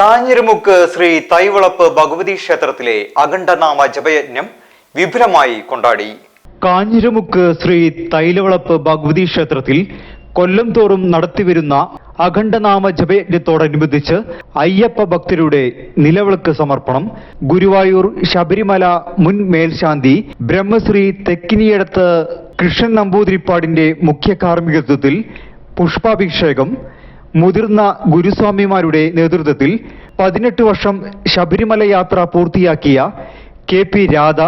കാഞ്ഞിരമുക്ക് ശ്രീ തൈവളപ്പ് ഭഗവതി ക്ഷേത്രത്തിലെ അഖണ്ഡനാമ ജപയജ്ഞം വിപുലമായി കൊണ്ടാടി. കാഞ്ഞിരമുക്ക് ശ്രീ തൈലവളപ്പ് ഭഗവതി ക്ഷേത്രത്തിൽ കൊല്ലം തോറും നടത്തിവരുന്ന അഖണ്ഡനാമ ജപയജ്ഞത്തോടനുബന്ധിച്ച് അയ്യപ്പ ഭക്തരുടെ നിലവിളക്ക് സമർപ്പണം ഗുരുവായൂർ ശബരിമല മുൻ മേൽശാന്തി ബ്രഹ്മശ്രീ തെക്കിനിയടത്ത് കൃഷ്ണൻ നമ്പൂതിരിപ്പാടിന്റെ മുഖ്യ കാർമ്മികത്വത്തിൽ പുഷ്പാഭിഷേകം മുതിർന്ന ഗുരുസ്വാമിമാരുടെ നേതൃത്വത്തിൽ പതിനെട്ട് വർഷം ശബരിമല യാത്ര പൂർത്തിയാക്കിയ K P Radha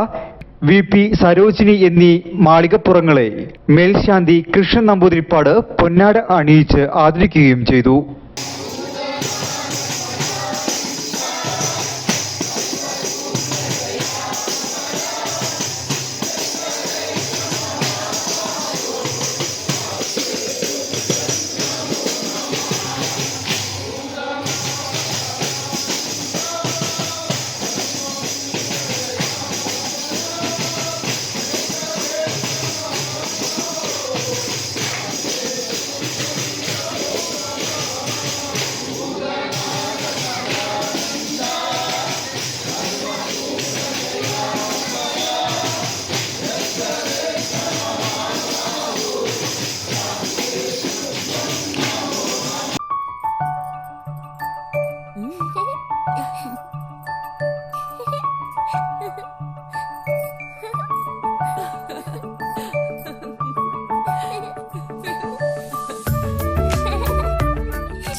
V P Sarojini എന്നീ മാളികപ്പുറങ്ങളെ മേൽശാന്തി കൃഷ്ണൻ നമ്പൂതിരിപ്പാട് പൊന്നാട അണിയിച്ച് ആദരിക്കുകയും ചെയ്തു.